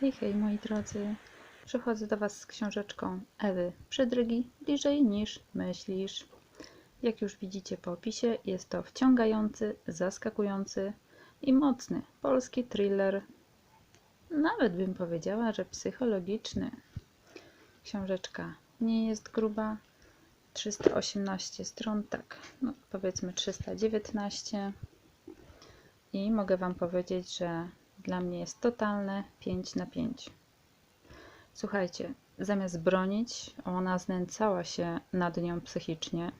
Hej, hej moi drodzy. Przychodzę do Was z książeczką Ewy Przedrygi bliżej niż myślisz. Jak już widzicie po opisie, jest to wciągający, zaskakujący i mocny polski thriller. Nawet bym powiedziała, że psychologiczny. Książeczka nie jest gruba. 318 stron, tak, no powiedzmy 319. I mogę Wam powiedzieć, że dla mnie jest totalne 5 na 5. Słuchajcie, zamiast bronić, ona znęcała się nad nią psychicznie.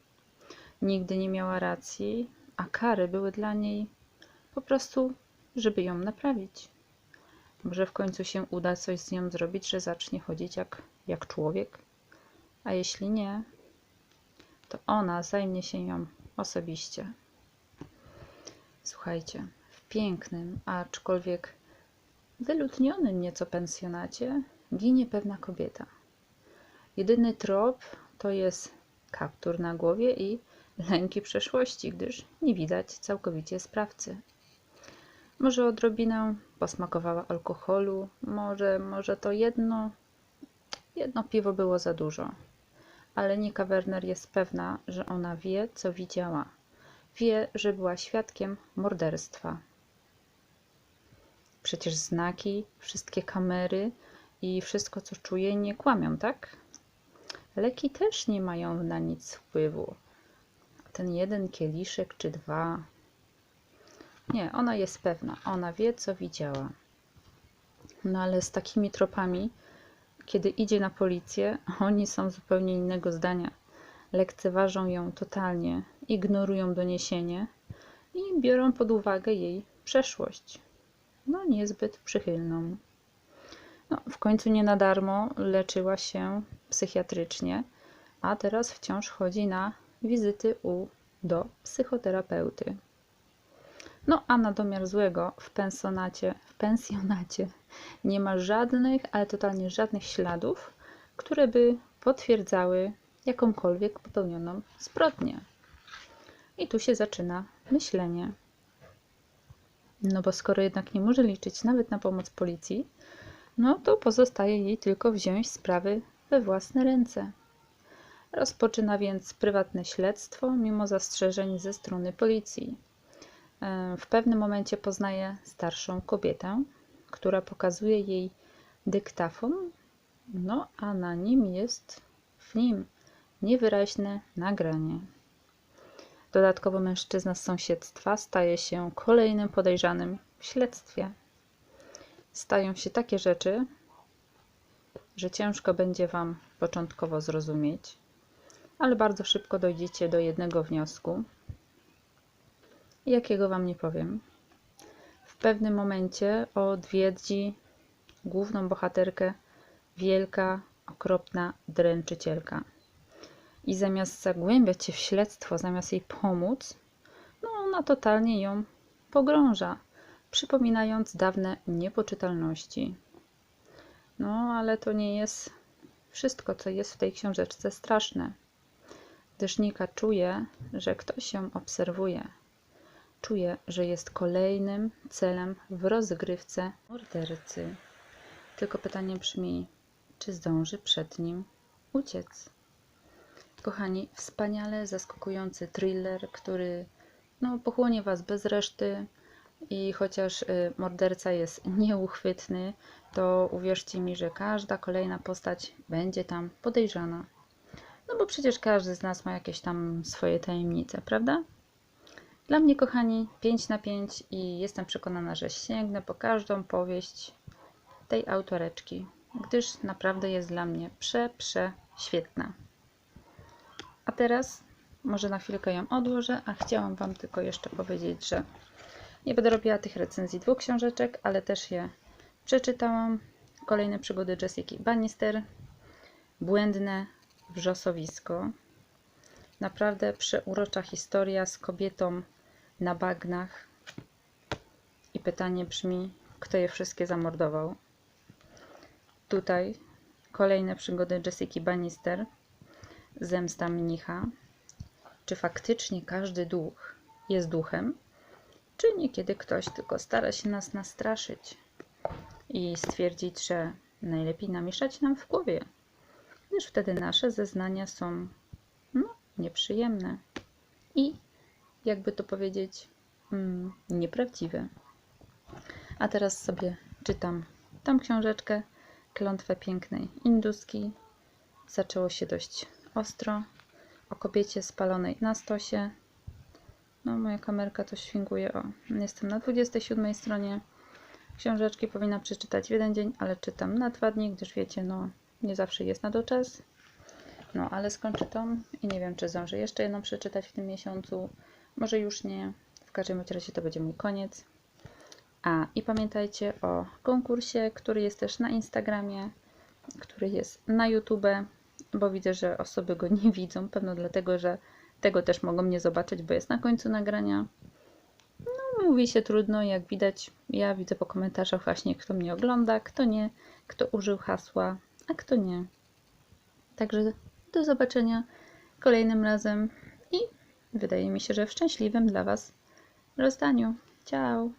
Nigdy nie miała racji, a kary były dla niej po prostu, żeby ją naprawić. Może w końcu się uda coś z nią zrobić, że zacznie chodzić jak, jak człowiek. A jeśli nie, to ona zajmie się ją osobiście. Słuchajcie, w pięknym, aczkolwiek wyludnionym nieco pensjonacie ginie pewna kobieta. Jedyny trop to jest kaptur na głowie i lęki przeszłości, gdyż nie widać całkowicie sprawcy. Może odrobinę posmakowała alkoholu, może, może to jedno, jedno piwo było za dużo. Ale Nika Werner jest pewna, że ona wie, co widziała. Wie, że była świadkiem morderstwa. Przecież znaki, wszystkie kamery i wszystko, co czuje, nie kłamią, tak? Leki też nie mają na nic wpływu. Ten jeden kieliszek czy dwa. Nie, ona jest pewna. Ona wie, co widziała. No ale z takimi tropami, kiedy idzie na policję, oni są zupełnie innego zdania. Lekceważą ją totalnie, ignorują doniesienie i biorą pod uwagę jej przeszłość. No, niezbyt przychylną. No, w końcu nie na darmo leczyła się psychiatrycznie, a teraz wciąż chodzi na wizyty u do psychoterapeuty. No, a na domiar złego w pensjonacie, w pensjonacie nie ma żadnych, ale totalnie żadnych śladów, które by potwierdzały jakąkolwiek popełnioną zbrodnię. I tu się zaczyna myślenie. No bo skoro jednak nie może liczyć nawet na pomoc policji, no to pozostaje jej tylko wziąć sprawy we własne ręce. Rozpoczyna więc prywatne śledztwo, mimo zastrzeżeń ze strony policji. W pewnym momencie poznaje starszą kobietę, która pokazuje jej dyktafon, no a na nim jest w nim niewyraźne nagranie. Dodatkowo mężczyzna z sąsiedztwa staje się kolejnym podejrzanym w śledztwie. Stają się takie rzeczy, że ciężko będzie Wam początkowo zrozumieć, ale bardzo szybko dojdziecie do jednego wniosku, jakiego Wam nie powiem. W pewnym momencie odwiedzi główną bohaterkę wielka, okropna dręczycielka. I zamiast zagłębiać się w śledztwo, zamiast jej pomóc, no ona totalnie ją pogrąża, przypominając dawne niepoczytalności. No, ale to nie jest wszystko, co jest w tej książeczce straszne. Gdyż Nika czuje, że ktoś ją obserwuje. Czuje, że jest kolejnym celem w rozgrywce mordercy. Tylko pytanie brzmi, czy zdąży przed nim uciec? Kochani, wspaniale zaskakujący thriller, który no, pochłonie Was bez reszty i chociaż y, morderca jest nieuchwytny, to uwierzcie mi, że każda kolejna postać będzie tam podejrzana. No bo przecież każdy z nas ma jakieś tam swoje tajemnice, prawda? Dla mnie, kochani, 5 na 5 i jestem przekonana, że sięgnę po każdą powieść tej autoreczki, gdyż naprawdę jest dla mnie prze, prze świetna. Teraz może na chwilkę ją odłożę, a chciałam Wam tylko jeszcze powiedzieć, że nie będę robiła tych recenzji dwóch książeczek, ale też je przeczytałam. Kolejne przygody Jessica Bannister, Błędne wrzosowisko. Naprawdę przeurocza historia z kobietą na bagnach. I pytanie brzmi, kto je wszystkie zamordował? Tutaj kolejne przygody Jessica Bannister, Zemsta mnicha. Czy faktycznie każdy duch jest duchem? Czy niekiedy ktoś tylko stara się nas nastraszyć? i stwierdzić, że najlepiej namieszać nam w głowie, gdyż wtedy nasze zeznania są no, nieprzyjemne i jakby to powiedzieć, mm, nieprawdziwe. A teraz sobie czytam tą książeczkę, Klątwę pięknej induski. Zaczęło się dość ostro. O kobiecie spalonej na stosie. No, moja kamerka to świnguje. O, jestem na 27 stronie. Książeczki powinna przeczytać w jeden dzień, ale czytam na dwa dni, gdyż wiecie, no, nie zawsze jest na doczas. No, ale skończę tą i nie wiem, czy zdążę jeszcze jedną przeczytać w tym miesiącu. Może już nie. W każdym razie to będzie mój koniec. A i pamiętajcie o konkursie, który jest też na Instagramie, który jest na YouTube, bo widzę, że osoby go nie widzą. Pewno dlatego, że tego też mogą nie zobaczyć, bo jest na końcu nagrania. No, mówi się trudno, jak widać. Ja widzę po komentarzach właśnie, kto mnie ogląda, kto nie, kto użył hasła, a kto nie. Także do zobaczenia kolejnym razem i wydaje mi się, że w szczęśliwym dla Was rozdaniu. Ciao!